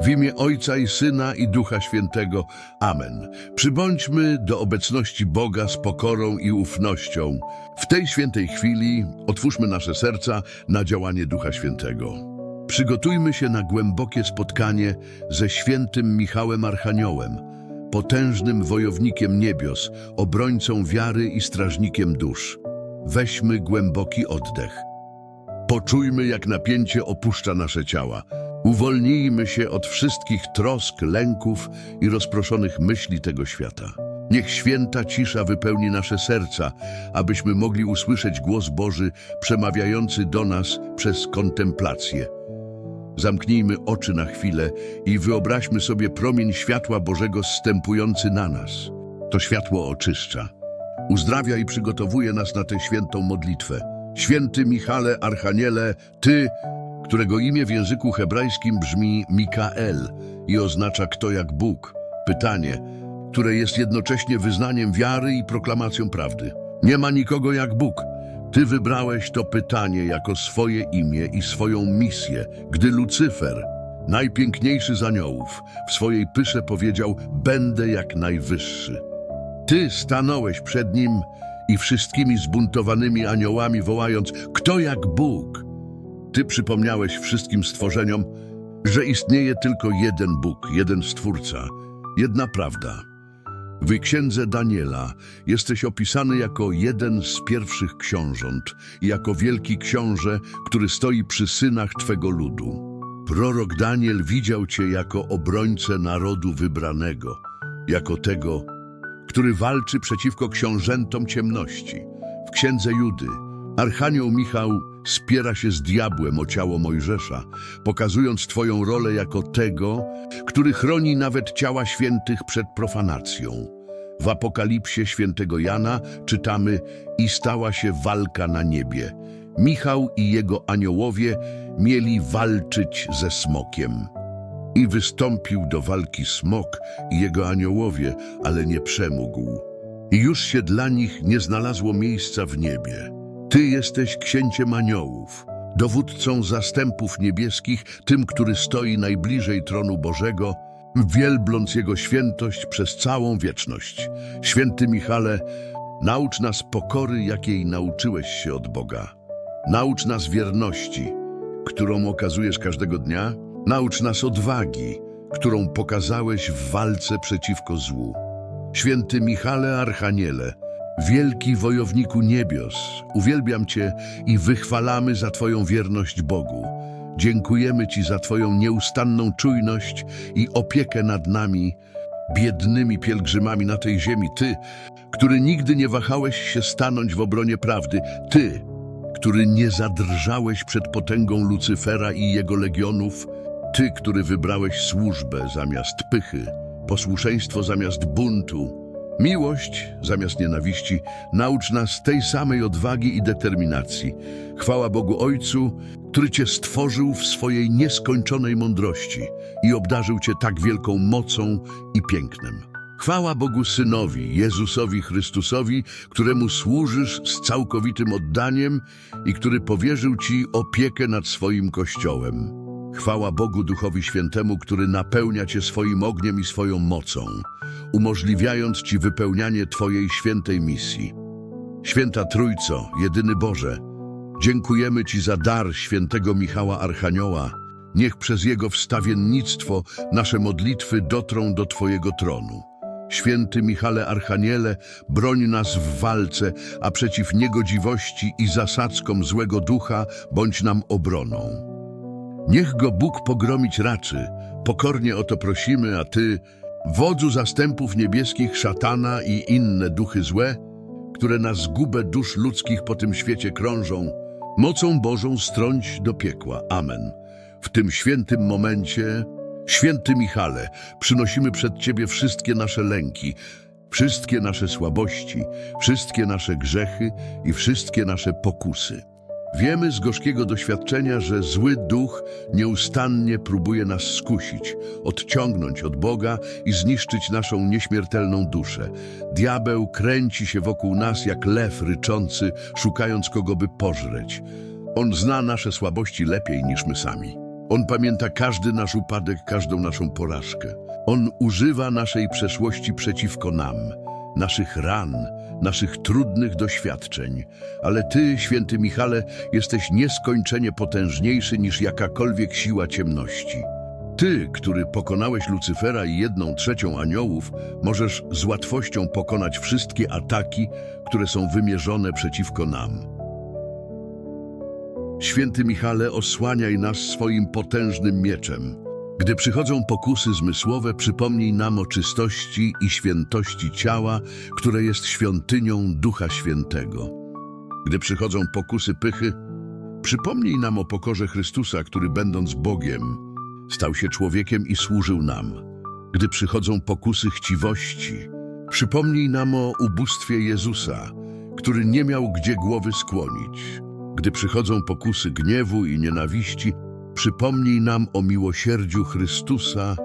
W imię Ojca i Syna i Ducha Świętego. Amen. Przybądźmy do obecności Boga z pokorą i ufnością. W tej świętej chwili otwórzmy nasze serca na działanie Ducha Świętego. Przygotujmy się na głębokie spotkanie ze świętym Michałem Archaniołem, potężnym wojownikiem niebios, obrońcą wiary i strażnikiem dusz. Weźmy głęboki oddech. Poczujmy, jak napięcie opuszcza nasze ciała. Uwolnijmy się od wszystkich trosk, lęków i rozproszonych myśli tego świata. Niech święta cisza wypełni nasze serca, abyśmy mogli usłyszeć głos Boży przemawiający do nas przez kontemplację. Zamknijmy oczy na chwilę i wyobraźmy sobie promień światła Bożego zstępujący na nas. To światło oczyszcza. Uzdrawia i przygotowuje nas na tę świętą modlitwę. Święty Michale Archaniele, Ty, którego imię w języku hebrajskim brzmi Mikael i oznacza kto jak Bóg. Pytanie, które jest jednocześnie wyznaniem wiary i proklamacją prawdy. Nie ma nikogo jak Bóg. Ty wybrałeś to pytanie jako swoje imię i swoją misję, gdy Lucyfer, najpiękniejszy z aniołów, w swojej pysze powiedział: Będę jak najwyższy. Ty stanąłeś przed nim i wszystkimi zbuntowanymi aniołami wołając: Kto jak Bóg? Ty przypomniałeś wszystkim stworzeniom, że istnieje tylko jeden Bóg, jeden Stwórca, jedna prawda. W księdze Daniela jesteś opisany jako jeden z pierwszych książąt i jako wielki książę, który stoi przy synach Twego ludu. Prorok Daniel widział Cię jako obrońcę narodu wybranego, jako tego, który walczy przeciwko książętom ciemności. W księdze Judy Archanioł Michał spiera się z diabłem o ciało Mojżesza, pokazując Twoją rolę jako tego, który chroni nawet ciała świętych przed profanacją. W Apokalipsie świętego Jana czytamy i stała się walka na niebie. Michał i jego aniołowie mieli walczyć ze smokiem. I wystąpił do walki smok i jego aniołowie, ale nie przemógł. I już się dla nich nie znalazło miejsca w niebie. Ty jesteś księciem aniołów, dowódcą zastępów niebieskich, tym, który stoi najbliżej tronu Bożego, wielbląc Jego świętość przez całą wieczność. Święty Michale, naucz nas pokory, jakiej nauczyłeś się od Boga. Naucz nas wierności, którą okazujesz każdego dnia. Naucz nas odwagi, którą pokazałeś w walce przeciwko złu. Święty Michale Archaniele, wielki wojowniku niebios, uwielbiam Cię i wychwalamy za Twoją wierność Bogu. Dziękujemy Ci za Twoją nieustanną czujność i opiekę nad nami, biednymi pielgrzymami na tej ziemi. Ty, który nigdy nie wahałeś się stanąć w obronie prawdy. Ty, który nie zadrżałeś przed potęgą Lucyfera i jego legionów. Ty, który wybrałeś służbę zamiast pychy, posłuszeństwo zamiast buntu, miłość zamiast nienawiści, naucz nas tej samej odwagi i determinacji. Chwała Bogu Ojcu, który Cię stworzył w swojej nieskończonej mądrości i obdarzył Cię tak wielką mocą i pięknem. Chwała Bogu Synowi, Jezusowi Chrystusowi, któremu służysz z całkowitym oddaniem i który powierzył Ci opiekę nad swoim Kościołem. Chwała Bogu Duchowi Świętemu, który napełnia Cię swoim ogniem i swoją mocą, umożliwiając Ci wypełnianie Twojej świętej misji. Święta Trójco, jedyny Boże, dziękujemy Ci za dar świętego Michała Archanioła. Niech przez jego wstawiennictwo nasze modlitwy dotrą do Twojego tronu. Święty Michale Archaniele, broń nas w walce, a przeciw niegodziwości i zasadzkom złego ducha bądź nam obroną. Niech go Bóg pogromić raczy, pokornie o to prosimy, a Ty, wodzu zastępów niebieskich szatana i inne duchy złe, które na zgubę dusz ludzkich po tym świecie krążą, mocą Bożą strąć do piekła. Amen. W tym świętym momencie, święty Michale, przynosimy przed Ciebie wszystkie nasze lęki, wszystkie nasze słabości, wszystkie nasze grzechy i wszystkie nasze pokusy. Wiemy z gorzkiego doświadczenia, że zły duch nieustannie próbuje nas skusić, odciągnąć od Boga i zniszczyć naszą nieśmiertelną duszę. Diabeł kręci się wokół nas jak lew ryczący, szukając kogo by pożreć. On zna nasze słabości lepiej niż my sami. On pamięta każdy nasz upadek, każdą naszą porażkę. On używa naszej przeszłości przeciwko nam, naszych ran, naszych trudnych doświadczeń. Ale Ty, święty Michale, jesteś nieskończenie potężniejszy niż jakakolwiek siła ciemności. Ty, który pokonałeś Lucyfera i jedną trzecią aniołów, możesz z łatwością pokonać wszystkie ataki, które są wymierzone przeciwko nam. Święty Michale, osłaniaj nas swoim potężnym mieczem. Gdy przychodzą pokusy zmysłowe, przypomnij nam o czystości i świętości ciała, które jest świątynią Ducha Świętego. Gdy przychodzą pokusy pychy, przypomnij nam o pokorze Chrystusa, który będąc Bogiem, stał się człowiekiem i służył nam. Gdy przychodzą pokusy chciwości, przypomnij nam o ubóstwie Jezusa, który nie miał gdzie głowy skłonić. Gdy przychodzą pokusy gniewu i nienawiści, przypomnij nam o miłosierdziu Chrystusa,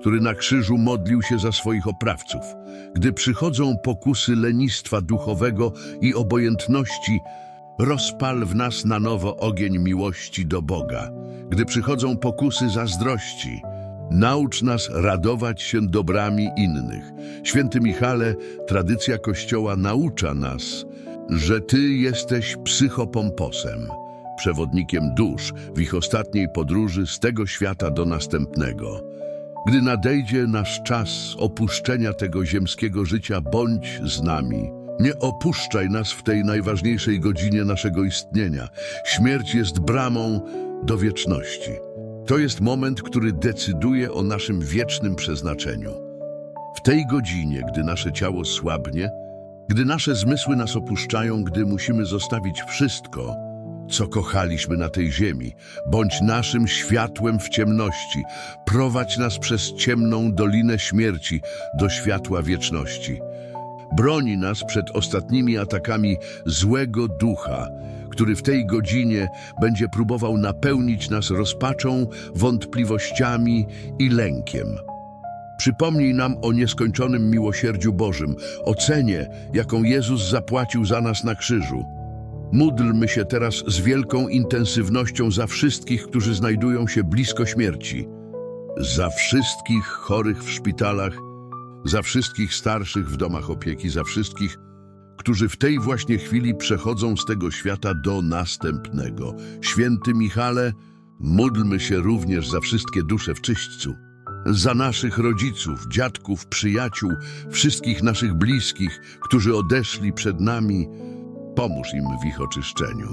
który na krzyżu modlił się za swoich oprawców. Gdy przychodzą pokusy lenistwa duchowego i obojętności, rozpal w nas na nowo ogień miłości do Boga. Gdy przychodzą pokusy zazdrości, naucz nas radować się dobrami innych. Święty Michale, tradycja Kościoła naucza nas, że Ty jesteś psychopomposem, przewodnikiem dusz w ich ostatniej podróży z tego świata do następnego. Gdy nadejdzie nasz czas opuszczenia tego ziemskiego życia, bądź z nami. Nie opuszczaj nas w tej najważniejszej godzinie naszego istnienia. Śmierć jest bramą do wieczności. To jest moment, który decyduje o naszym wiecznym przeznaczeniu. W tej godzinie, gdy nasze ciało słabnie, gdy nasze zmysły nas opuszczają, gdy musimy zostawić wszystko, co kochaliśmy na tej ziemi, bądź naszym światłem w ciemności, prowadź nas przez ciemną dolinę śmierci do światła wieczności. Broni nas przed ostatnimi atakami złego ducha, który w tej godzinie będzie próbował napełnić nas rozpaczą, wątpliwościami i lękiem. Przypomnij nam o nieskończonym miłosierdziu Bożym, o cenie, jaką Jezus zapłacił za nas na krzyżu. Módlmy się teraz z wielką intensywnością za wszystkich, którzy znajdują się blisko śmierci, za wszystkich chorych w szpitalach, za wszystkich starszych w domach opieki, za wszystkich, którzy w tej właśnie chwili przechodzą z tego świata do następnego. Święty Michale, módlmy się również za wszystkie dusze w czyśćcu za naszych rodziców, dziadków, przyjaciół, wszystkich naszych bliskich, którzy odeszli przed nami. Pomóż im w ich oczyszczeniu,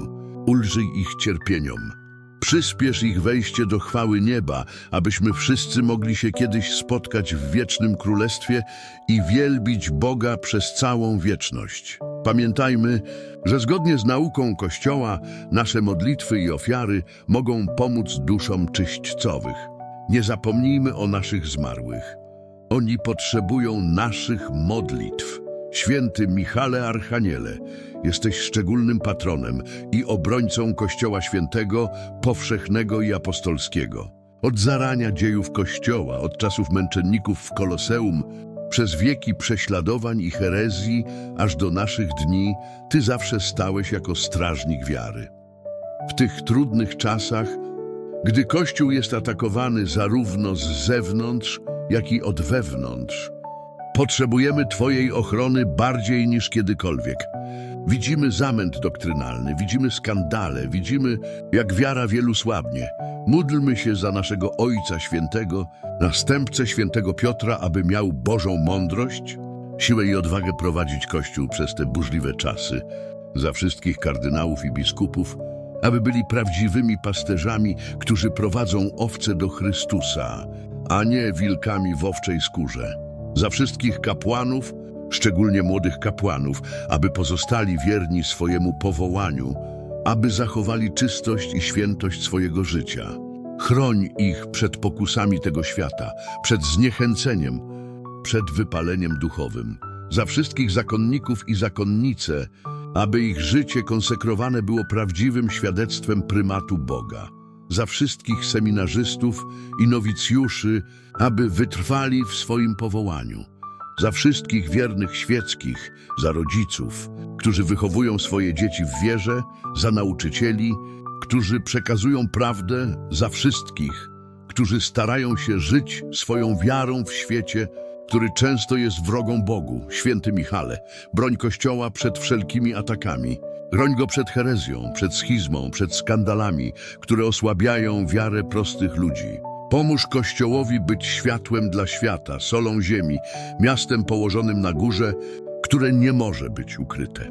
ulżyj ich cierpieniom. Przyspiesz ich wejście do chwały nieba, abyśmy wszyscy mogli się kiedyś spotkać w wiecznym królestwie i wielbić Boga przez całą wieczność. Pamiętajmy, że zgodnie z nauką Kościoła nasze modlitwy i ofiary mogą pomóc duszom czyśćcowych. Nie zapomnijmy o naszych zmarłych. Oni potrzebują naszych modlitw. Święty Michale Archaniele, jesteś szczególnym patronem i obrońcą Kościoła Świętego, powszechnego i apostolskiego. Od zarania dziejów Kościoła, od czasów męczenników w Koloseum, przez wieki prześladowań i herezji, aż do naszych dni, Ty zawsze stałeś jako strażnik wiary. W tych trudnych czasach gdy Kościół jest atakowany zarówno z zewnątrz, jak i od wewnątrz, potrzebujemy Twojej ochrony bardziej niż kiedykolwiek. Widzimy zamęt doktrynalny, widzimy skandale, widzimy, jak wiara wielu słabnie. Módlmy się za naszego Ojca Świętego, następcę Świętego Piotra, aby miał Bożą mądrość, siłę i odwagę prowadzić Kościół przez te burzliwe czasy, za wszystkich kardynałów i biskupów, aby byli prawdziwymi pasterzami, którzy prowadzą owce do Chrystusa, a nie wilkami w owczej skórze. Za wszystkich kapłanów, szczególnie młodych kapłanów, aby pozostali wierni swojemu powołaniu, aby zachowali czystość i świętość swojego życia. Chroń ich przed pokusami tego świata, przed zniechęceniem, przed wypaleniem duchowym. Za wszystkich zakonników i zakonnice, aby ich życie konsekrowane było prawdziwym świadectwem prymatu Boga. Za wszystkich seminarzystów i nowicjuszy, aby wytrwali w swoim powołaniu. Za wszystkich wiernych świeckich, za rodziców, którzy wychowują swoje dzieci w wierze, za nauczycieli, którzy przekazują prawdę za wszystkich, którzy starają się żyć swoją wiarą w świecie, który często jest wrogą Bogu. Święty Michale, broń Kościoła przed wszelkimi atakami. Broń go przed herezją, przed schizmą, przed skandalami, które osłabiają wiarę prostych ludzi. Pomóż Kościołowi być światłem dla świata, solą ziemi, miastem położonym na górze, które nie może być ukryte.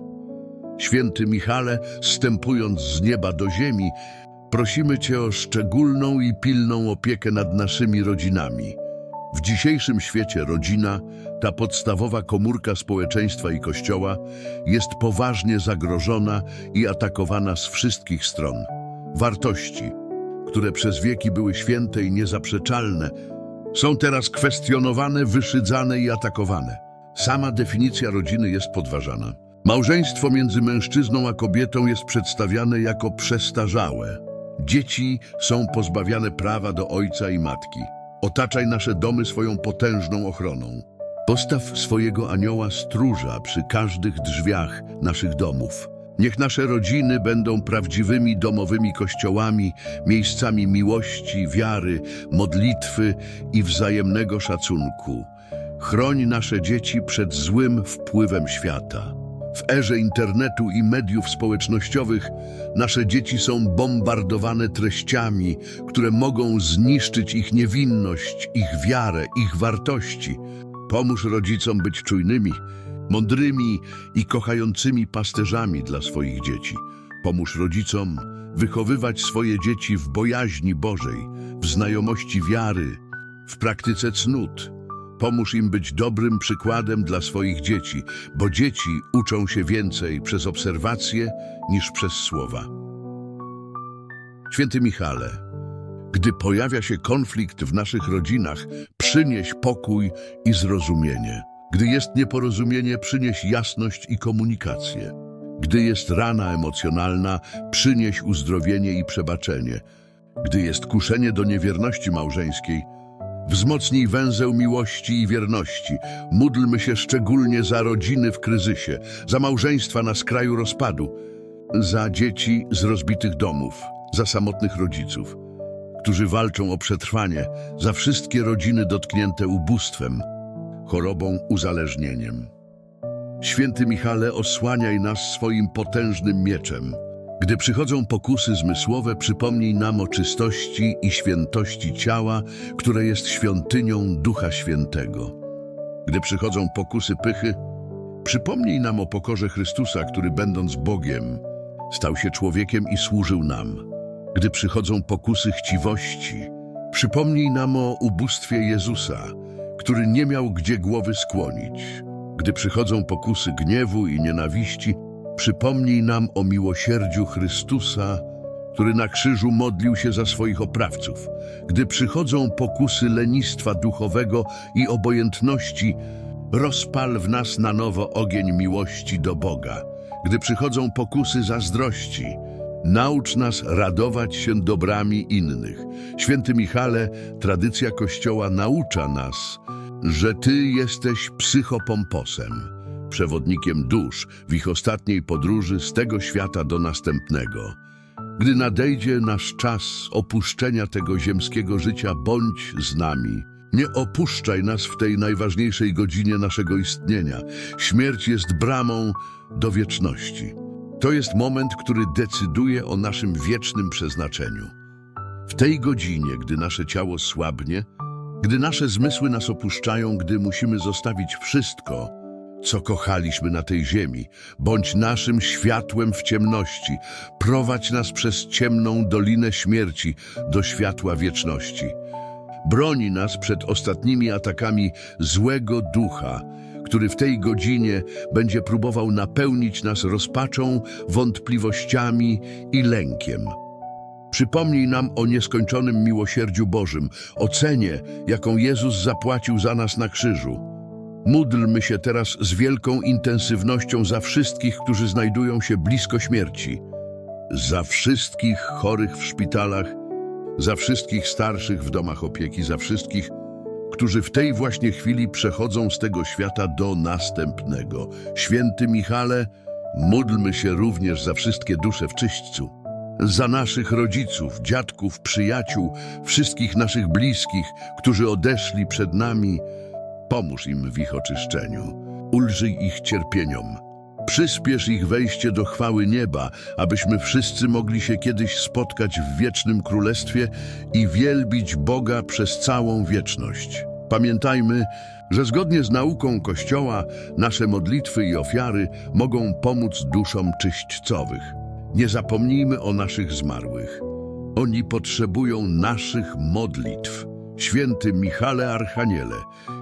Święty Michale, stępując z nieba do ziemi, prosimy Cię o szczególną i pilną opiekę nad naszymi rodzinami. W dzisiejszym świecie rodzina, ta podstawowa komórka społeczeństwa i Kościoła, jest poważnie zagrożona i atakowana z wszystkich stron. Wartości, które przez wieki były święte i niezaprzeczalne, są teraz kwestionowane, wyszydzane i atakowane. Sama definicja rodziny jest podważana. Małżeństwo między mężczyzną a kobietą jest przedstawiane jako przestarzałe. Dzieci są pozbawiane prawa do ojca i matki. Otaczaj nasze domy swoją potężną ochroną. Postaw swojego anioła stróża przy każdych drzwiach naszych domów. Niech nasze rodziny będą prawdziwymi domowymi kościołami, miejscami miłości, wiary, modlitwy i wzajemnego szacunku. Chroń nasze dzieci przed złym wpływem świata. W erze internetu i mediów społecznościowych nasze dzieci są bombardowane treściami, które mogą zniszczyć ich niewinność, ich wiarę, ich wartości. Pomóż rodzicom być czujnymi, mądrymi i kochającymi pasterzami dla swoich dzieci. Pomóż rodzicom wychowywać swoje dzieci w bojaźni Bożej, w znajomości wiary, w praktyce cnót. Pomóż im być dobrym przykładem dla swoich dzieci, bo dzieci uczą się więcej przez obserwacje niż przez słowa. Święty Michale, gdy pojawia się konflikt w naszych rodzinach, przynieś pokój i zrozumienie. Gdy jest nieporozumienie, przynieś jasność i komunikację. Gdy jest rana emocjonalna, przynieś uzdrowienie i przebaczenie. Gdy jest kuszenie do niewierności małżeńskiej, Wzmocnij węzeł miłości i wierności. Módlmy się szczególnie za rodziny w kryzysie, za małżeństwa na skraju rozpadu, za dzieci z rozbitych domów, za samotnych rodziców, którzy walczą o przetrwanie, za wszystkie rodziny dotknięte ubóstwem, chorobą, uzależnieniem. Święty Michale, osłaniaj nas swoim potężnym mieczem. Gdy przychodzą pokusy zmysłowe, przypomnij nam o czystości i świętości ciała, które jest świątynią Ducha Świętego. Gdy przychodzą pokusy pychy, przypomnij nam o pokorze Chrystusa, który będąc Bogiem, stał się człowiekiem i służył nam. Gdy przychodzą pokusy chciwości, przypomnij nam o ubóstwie Jezusa, który nie miał gdzie głowy skłonić. Gdy przychodzą pokusy gniewu i nienawiści, Przypomnij nam o miłosierdziu Chrystusa, który na krzyżu modlił się za swoich oprawców. Gdy przychodzą pokusy lenistwa duchowego i obojętności, rozpal w nas na nowo ogień miłości do Boga. Gdy przychodzą pokusy zazdrości, naucz nas radować się dobrami innych. Święty Michale, tradycja Kościoła naucza nas, że Ty jesteś psychopomposem przewodnikiem dusz w ich ostatniej podróży z tego świata do następnego. Gdy nadejdzie nasz czas opuszczenia tego ziemskiego życia, bądź z nami. Nie opuszczaj nas w tej najważniejszej godzinie naszego istnienia. Śmierć jest bramą do wieczności. To jest moment, który decyduje o naszym wiecznym przeznaczeniu. W tej godzinie, gdy nasze ciało słabnie, gdy nasze zmysły nas opuszczają, gdy musimy zostawić wszystko, co kochaliśmy na tej ziemi. Bądź naszym światłem w ciemności. Prowadź nas przez ciemną dolinę śmierci do światła wieczności. Broni nas przed ostatnimi atakami złego ducha, który w tej godzinie będzie próbował napełnić nas rozpaczą, wątpliwościami i lękiem. Przypomnij nam o nieskończonym miłosierdziu Bożym, o cenie, jaką Jezus zapłacił za nas na krzyżu. Módlmy się teraz z wielką intensywnością za wszystkich, którzy znajdują się blisko śmierci, za wszystkich chorych w szpitalach, za wszystkich starszych w domach opieki, za wszystkich, którzy w tej właśnie chwili przechodzą z tego świata do następnego. Święty Michale, módlmy się również za wszystkie dusze w czyśćcu, za naszych rodziców, dziadków, przyjaciół, wszystkich naszych bliskich, którzy odeszli przed nami. Pomóż im w ich oczyszczeniu, ulżyj ich cierpieniom. Przyspiesz ich wejście do chwały nieba, abyśmy wszyscy mogli się kiedyś spotkać w wiecznym królestwie i wielbić Boga przez całą wieczność. Pamiętajmy, że zgodnie z nauką Kościoła nasze modlitwy i ofiary mogą pomóc duszom czyśćcowych. Nie zapomnijmy o naszych zmarłych. Oni potrzebują naszych modlitw. Święty Michale Archaniele,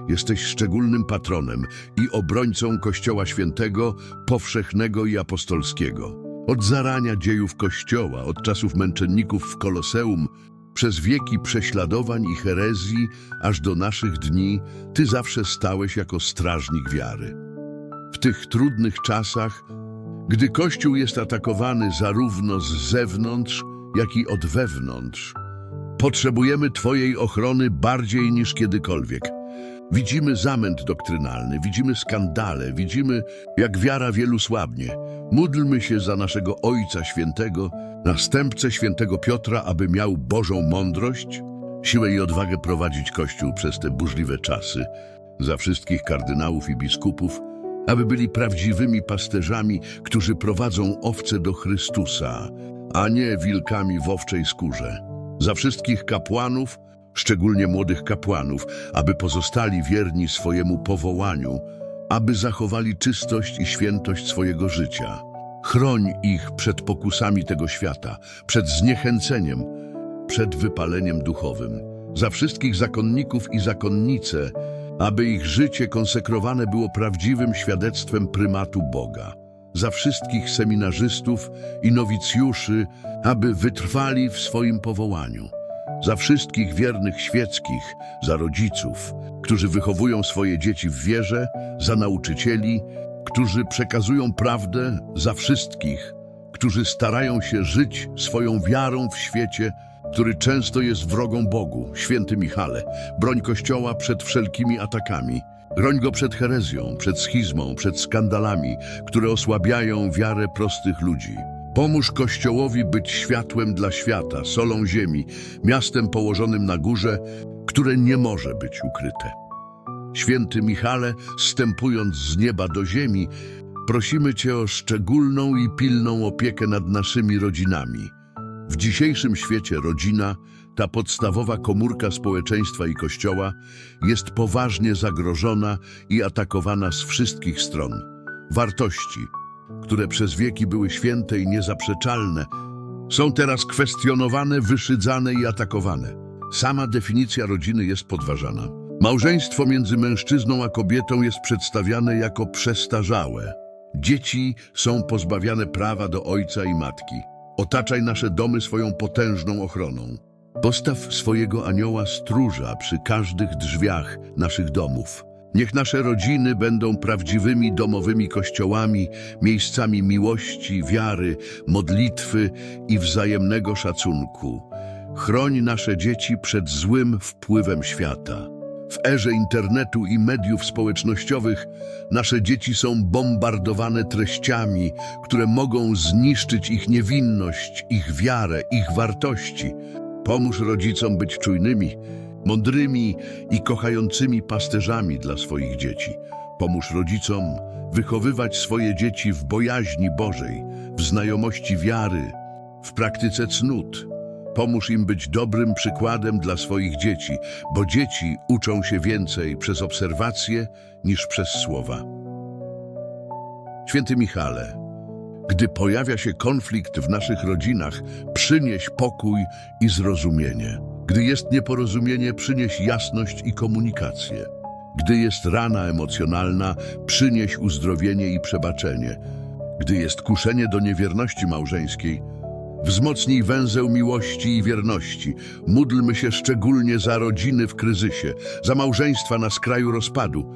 jesteś szczególnym patronem i obrońcą Kościoła Świętego, powszechnego i apostolskiego. Od zarania dziejów Kościoła, od czasów męczenników w Koloseum, przez wieki prześladowań i herezji, aż do naszych dni, Ty zawsze stałeś jako strażnik wiary. W tych trudnych czasach, gdy Kościół jest atakowany zarówno z zewnątrz, jak i od wewnątrz, potrzebujemy Twojej ochrony bardziej niż kiedykolwiek. Widzimy zamęt doktrynalny, widzimy skandale, widzimy, jak wiara wielu słabnie. Módlmy się za naszego Ojca Świętego, następcę Świętego Piotra, aby miał Bożą mądrość, siłę i odwagę prowadzić Kościół przez te burzliwe czasy, za wszystkich kardynałów i biskupów, aby byli prawdziwymi pasterzami, którzy prowadzą owce do Chrystusa, a nie wilkami w owczej skórze. Za wszystkich kapłanów, szczególnie młodych kapłanów, aby pozostali wierni swojemu powołaniu, aby zachowali czystość i świętość swojego życia. Chroń ich przed pokusami tego świata, przed zniechęceniem, przed wypaleniem duchowym. Za wszystkich zakonników i zakonnice, aby ich życie konsekrowane było prawdziwym świadectwem prymatu Boga. Za wszystkich seminarzystów i nowicjuszy, aby wytrwali w swoim powołaniu. Za wszystkich wiernych świeckich, za rodziców, którzy wychowują swoje dzieci w wierze, za nauczycieli, którzy przekazują prawdę, za wszystkich, którzy starają się żyć swoją wiarą w świecie, który często jest wrogą Bogu. Święty Michale, broń Kościoła przed wszelkimi atakami. Broń go przed herezją, przed schizmą, przed skandalami, które osłabiają wiarę prostych ludzi. Pomóż Kościołowi być światłem dla świata, solą ziemi, miastem położonym na górze, które nie może być ukryte. Święty Michale, stępując z nieba do ziemi, prosimy Cię o szczególną i pilną opiekę nad naszymi rodzinami. W dzisiejszym świecie rodzina, ta podstawowa komórka społeczeństwa i Kościoła, jest poważnie zagrożona i atakowana z wszystkich stron. Wartości, które przez wieki były święte i niezaprzeczalne, są teraz kwestionowane, wyszydzane i atakowane. Sama definicja rodziny jest podważana. Małżeństwo między mężczyzną a kobietą jest przedstawiane jako przestarzałe. Dzieci są pozbawiane prawa do ojca i matki. Otaczaj nasze domy swoją potężną ochroną. Postaw swojego anioła stróża przy każdych drzwiach naszych domów. Niech nasze rodziny będą prawdziwymi domowymi kościołami, miejscami miłości, wiary, modlitwy i wzajemnego szacunku. Chroń nasze dzieci przed złym wpływem świata. W erze internetu i mediów społecznościowych nasze dzieci są bombardowane treściami, które mogą zniszczyć ich niewinność, ich wiarę, ich wartości. Pomóż rodzicom być czujnymi, mądrymi i kochającymi pasterzami dla swoich dzieci. Pomóż rodzicom wychowywać swoje dzieci w bojaźni Bożej, w znajomości wiary, w praktyce cnót. Pomóż im być dobrym przykładem dla swoich dzieci, bo dzieci uczą się więcej przez obserwacje niż przez słowa. Święty Michale, gdy pojawia się konflikt w naszych rodzinach, przynieś pokój i zrozumienie. Gdy jest nieporozumienie, przynieś jasność i komunikację. Gdy jest rana emocjonalna, przynieś uzdrowienie i przebaczenie. Gdy jest kuszenie do niewierności małżeńskiej, wzmocnij węzeł miłości i wierności. Módlmy się szczególnie za rodziny w kryzysie, za małżeństwa na skraju rozpadu,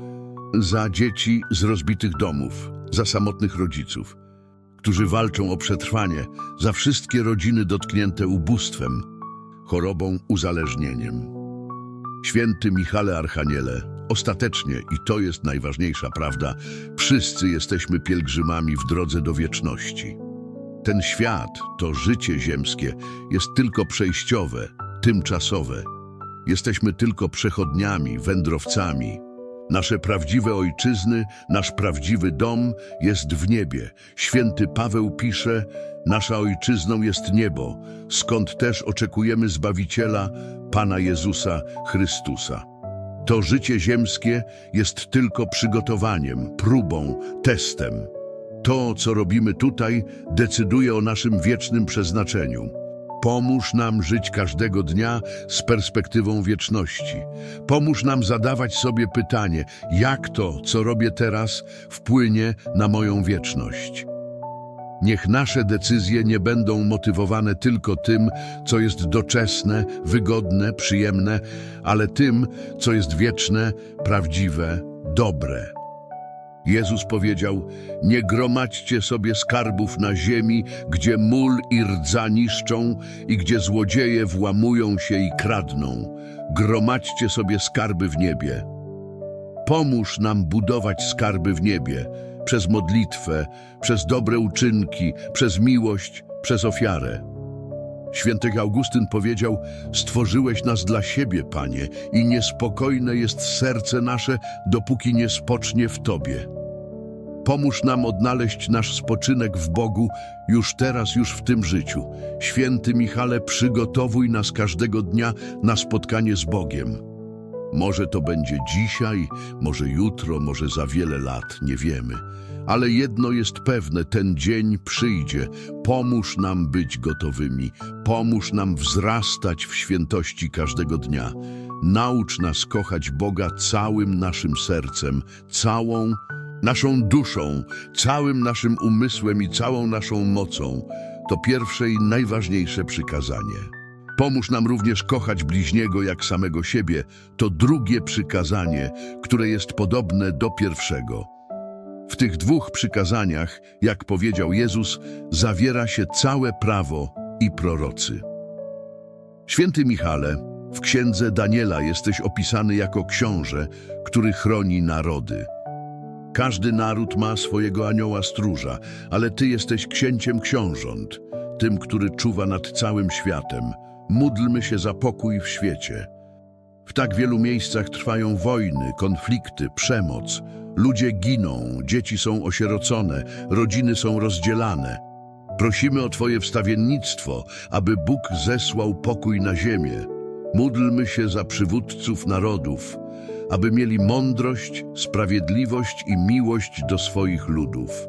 za dzieci z rozbitych domów, za samotnych rodziców, którzy walczą o przetrwanie, za wszystkie rodziny dotknięte ubóstwem, chorobą, uzależnieniem. Święty Michale Archaniele, ostatecznie, i to jest najważniejsza prawda, wszyscy jesteśmy pielgrzymami w drodze do wieczności. ten świat, to życie ziemskie, jest tylko przejściowe, tymczasowe. Jesteśmy tylko przechodniami, wędrowcami. Nasze prawdziwe ojczyzny, nasz prawdziwy dom jest w niebie. Święty Paweł pisze, nasza ojczyzną jest niebo, skąd też oczekujemy Zbawiciela, Pana Jezusa Chrystusa. To życie ziemskie jest tylko przygotowaniem, próbą, testem. To, co robimy tutaj, decyduje o naszym wiecznym przeznaczeniu. Pomóż nam żyć każdego dnia z perspektywą wieczności. Pomóż nam zadawać sobie pytanie, jak to, co robię teraz, wpłynie na moją wieczność. Niech nasze decyzje nie będą motywowane tylko tym, co jest doczesne, wygodne, przyjemne, ale tym, co jest wieczne, prawdziwe, dobre. Jezus powiedział, nie gromadźcie sobie skarbów na ziemi, gdzie mól i rdza niszczą i gdzie złodzieje włamują się i kradną. Gromadźcie sobie skarby w niebie. Pomóż nam budować skarby w niebie przez modlitwę, przez dobre uczynki, przez miłość, przez ofiarę. Święty Augustyn powiedział: Stworzyłeś nas dla siebie, Panie, i niespokojne jest serce nasze, dopóki nie spocznie w Tobie. Pomóż nam odnaleźć nasz spoczynek w Bogu już teraz, już w tym życiu. Święty Michale, przygotowuj nas każdego dnia na spotkanie z Bogiem. Może to będzie dzisiaj, może jutro, może za wiele lat, nie wiemy. Ale jedno jest pewne, ten dzień przyjdzie. Pomóż nam być gotowymi, pomóż nam wzrastać w świętości każdego dnia. Naucz nas kochać Boga całym naszym sercem, całą naszą duszą, całym naszym umysłem i całą naszą mocą. To pierwsze i najważniejsze przykazanie. Pomóż nam również kochać bliźniego jak samego siebie. To drugie przykazanie, które jest podobne do pierwszego. W tych dwóch przykazaniach, jak powiedział Jezus, zawiera się całe prawo i prorocy. Święty Michale, w księdze Daniela jesteś opisany jako książę, który chroni narody. Każdy naród ma swojego anioła stróża, ale ty jesteś księciem książąt, tym, który czuwa nad całym światem. Módlmy się za pokój w świecie. W tak wielu miejscach trwają wojny, konflikty, przemoc. Ludzie giną, dzieci są osierocone, rodziny są rozdzielane. Prosimy o Twoje wstawiennictwo, aby Bóg zesłał pokój na ziemię. Módlmy się za przywódców narodów, aby mieli mądrość, sprawiedliwość i miłość do swoich ludów.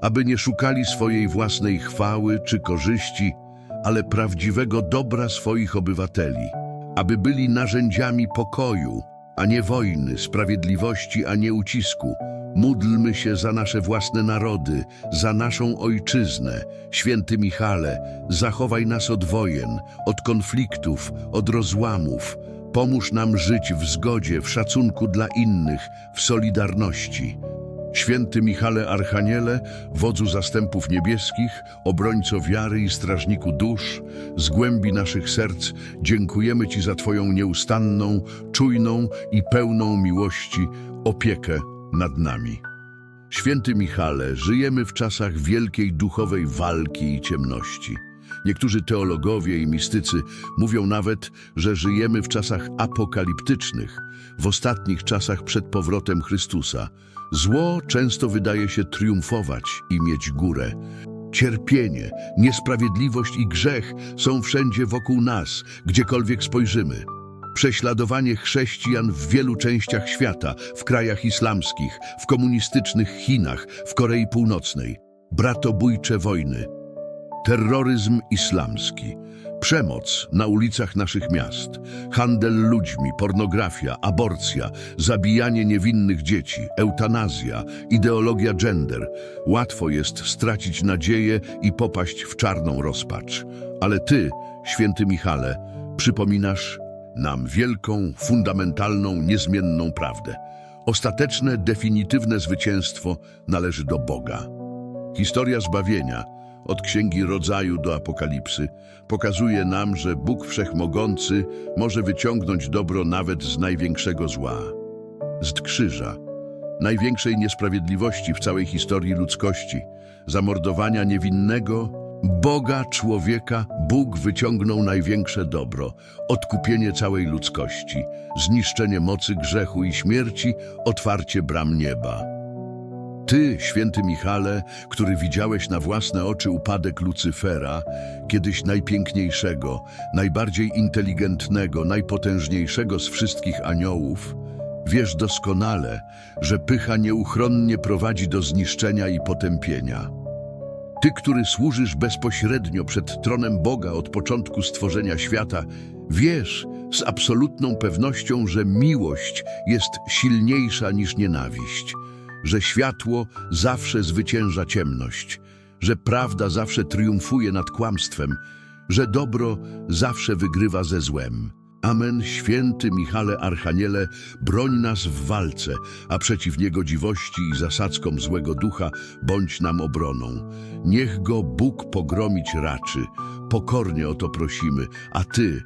Aby nie szukali swojej własnej chwały czy korzyści, ale prawdziwego dobra swoich obywateli. Aby byli narzędziami pokoju, a nie wojny, sprawiedliwości, a nie ucisku. Módlmy się za nasze własne narody, za naszą ojczyznę. Święty Michale, zachowaj nas od wojen, od konfliktów, od rozłamów. Pomóż nam żyć w zgodzie, w szacunku dla innych, w solidarności. Święty Michale Archaniele, wodzu zastępów niebieskich, obrońco wiary i strażniku dusz, z głębi naszych serc dziękujemy Ci za Twoją nieustanną, czujną i pełną miłości opiekę nad nami. Święty Michale, żyjemy w czasach wielkiej duchowej walki i ciemności. Niektórzy teologowie i mistycy mówią nawet, że żyjemy w czasach apokaliptycznych, w ostatnich czasach przed powrotem Chrystusa. Zło często wydaje się triumfować i mieć górę. Cierpienie, niesprawiedliwość i grzech są wszędzie wokół nas, gdziekolwiek spojrzymy. Prześladowanie chrześcijan w wielu częściach świata, w krajach islamskich, w komunistycznych Chinach, w Korei Północnej, bratobójcze wojny, terroryzm islamski, przemoc na ulicach naszych miast, handel ludźmi, pornografia, aborcja, zabijanie niewinnych dzieci, eutanazja, ideologia gender. Łatwo jest stracić nadzieję i popaść w czarną rozpacz. Ale Ty, święty Michale, przypominasz nam wielką, fundamentalną, niezmienną prawdę. Ostateczne, definitywne zwycięstwo należy do Boga. Historia zbawienia, od Księgi Rodzaju do Apokalipsy, pokazuje nam, że Bóg Wszechmogący może wyciągnąć dobro nawet z największego zła. Z krzyża, największej niesprawiedliwości w całej historii ludzkości, zamordowania niewinnego Boga, człowieka, Bóg wyciągnął największe dobro, odkupienie całej ludzkości, zniszczenie mocy grzechu i śmierci, otwarcie bram nieba. Ty, święty Michale, który widziałeś na własne oczy upadek Lucyfera, kiedyś najpiękniejszego, najbardziej inteligentnego, najpotężniejszego z wszystkich aniołów, wiesz doskonale, że pycha nieuchronnie prowadzi do zniszczenia i potępienia. Ty, który służysz bezpośrednio przed tronem Boga od początku stworzenia świata, wiesz z absolutną pewnością, że miłość jest silniejsza niż nienawiść, że światło zawsze zwycięża ciemność, że prawda zawsze triumfuje nad kłamstwem, że dobro zawsze wygrywa ze złem. Amen, święty Michale Archaniele, broń nas w walce, a przeciw niegodziwości i zasadzkom złego ducha bądź nam obroną. Niech go Bóg pogromić raczy, pokornie o to prosimy, a Ty,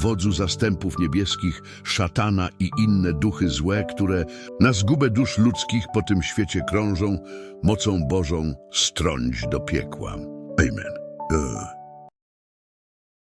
wodzu zastępów niebieskich, szatana i inne duchy złe, które na zgubę dusz ludzkich po tym świecie krążą, mocą Bożą strąć do piekła. Amen. Ugh.